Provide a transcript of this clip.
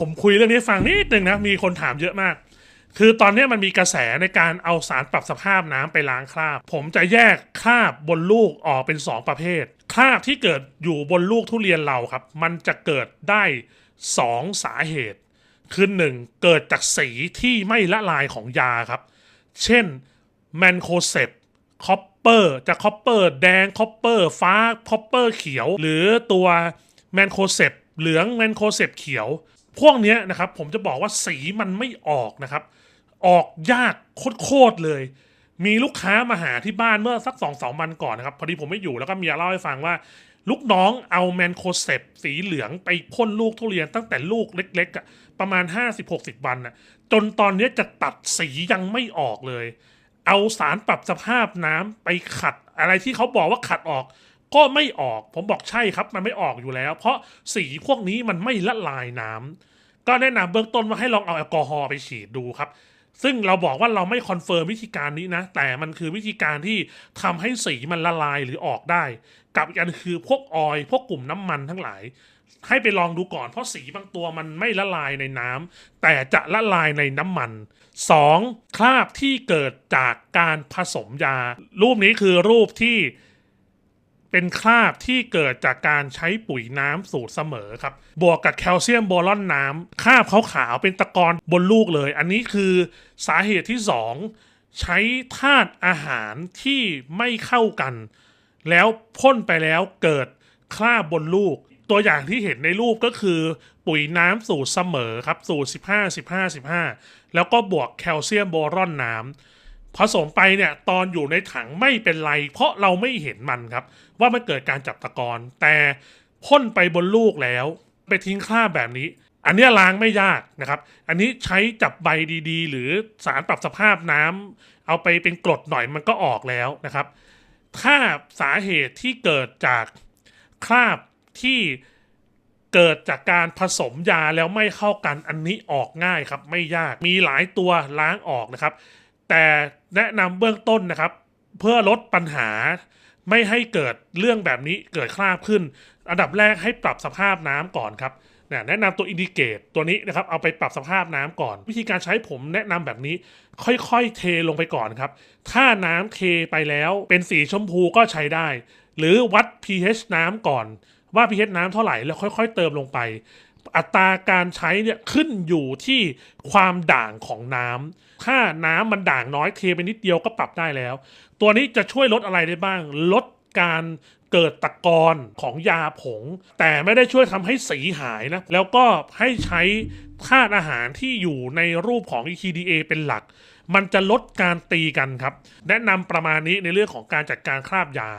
ผมคุยเรื่องนี้ฟังนิดนึงนะ มีคนถามเยอะมาก คือตอนนี้มันมีกระแสในการเอาสารปรับสภาพน้ำไปล้างคราบ ผมจะแยกคราบบนลูกออกเป็น 2 ประเภท คราบที่เกิดอยู่บนลูกทุเรียนเราครับ มันจะเกิดได้ 2 สาเหตุ คือหนึ่งเกิดจากสีที่ไม่ละลายของยาครับ เช่นแมนโคเซปคอปเปอร์จะคอปเปอร์แดงคอปเปอร์ฟ้าคอปเปอร์เขียว หรือตัวแมนโคเซปเหลืองแมนโคเซปเขียว พวกเนี้ยนะครับผมจะบอกว่าสีมันไม่ออกนะครับ ออกยากโคตรเลย มีลูกค้ามาหาที่บ้านเมื่อสักสองสองวันก่อนนะครับ พอดีผมไม่อยู่แล้วก็เมียเล่าให้ฟังว่า ลูกน้องเอาแมนโคเซปสีเหลืองไปพ่นลูกทุเรียนตั้งแต่ลูกเล็กๆอะประมาณ 50-60 วันนะจนตอนนี้จะตัดสียังไม่ออกเลย เอาสารปรับสภาพน้ำไปขัดอะไรที่เขาบอกว่าขัดออก ก็ไม่ออก ผมบอกใช่ครับ มันไม่ออกอยู่แล้ว เพราะสีพวกนี้มันไม่ละลายน้ำก็แนะนำเบื้องต้นว่าให้ลองเอาแอลกอฮอล์ไปฉีดดูครับ ซึ่งเราบอกว่าเราไม่คอนเฟิร์มวิธีการนี้นะ แต่มันคือวิธีการที่ทำให้สีมันละลายหรือออกได้ กับอีกอันคือพวกออยพวกกลุ่มน้ำมันทั้งหลาย ให้ไปลองดูก่อน เพราะสีบางตัวมันไม่ละลายในน้ำแต่จะละลายในน้ำมัน 2. คราบที่เกิดจากการผสมยา รูปนี้คือรูปที่ เป็นคราบที่เกิดจากการใช้ปุ๋ยน้ำสูตรเสมอครับ บวกกับแคลเซียมโบรอนน้ำคราบขาวๆเป็นตะกอนบนลูกเลย อันนี้คือสาเหตุที่สองใช้ธาตุอาหารที่ไม่เข้ากัน แล้วพ่นไปแล้วเกิดคราบบนลูก ตัวอย่างที่เห็นในรูปก็คือ ปุ๋ยน้ำสูตรเสมอครับสูตร 15 15 15 แล้วก็บวกแคลเซียมโบรอนน้ำ ผสมไปเนี่ยตอนอยู่ในถังไม่เป็นไร เพราะเราไม่เห็นมันครับ ว่ามันเกิดการจับตะกอนแต่พ่นไปบนลูกแล้ว ไปทิ้งคราบแบบนี้ อันนี้ล้างไม่ยากนะครับ อันนี้ใช้จับใบดีๆ หรือสารปรับสภาพน้ำเอาไปเป็นกรดหน่อยมันก็ออกแล้วนะครับ ถ้าสาเหตุที่เกิดจากคราบที่เกิดจากการผสมยาแล้วไม่เข้ากันอันนี้ออกง่ายครับ ไม่ยากมีหลายตัวล้างออกนะครับ แต่แนะนำเบื้องต้นนะครับ เพื่อลดปัญหาไม่ให้เกิดเรื่องแบบนี้เกิดคราบขึ้น อันดับแรกให้ปรับสภาพน้ำก่อนครับเนี่ยแนะนำตัวอินดิเกตตัวนี้นะครับเอาไปปรับสภาพน้ำก่อน วิธีการใช้ผมแนะนำแบบนี้ ค่อยๆเทลงไปก่อนครับ ถ้าน้ำเทไปแล้วเป็นสีชมพูก็ใช้ได้ หรือวัด pH น้ำก่อนว่า pH น้ำเท่าไหร่แล้วค่อย ๆ เติมลงไป อัตราการใช้เนี่ยขึ้นอยู่ที่ความด่างของน้ำถ้าน้ำมันด่างน้อยเทไปนิดเดียวก็ปรับได้แล้ว ตัวนี้จะช่วยลดอะไรได้บ้าง ลดการเกิดตะกอนของยาผง แต่ไม่ได้ช่วยทำให้สีหายนะ แล้วก็ให้ใช้ธาตุอาหารที่อยู่ในรูปของ ETDA เป็นหลัก มันจะลดการตีกันครับ แนะนำประมาณนี้ในเรื่องของการจัดการคราบยา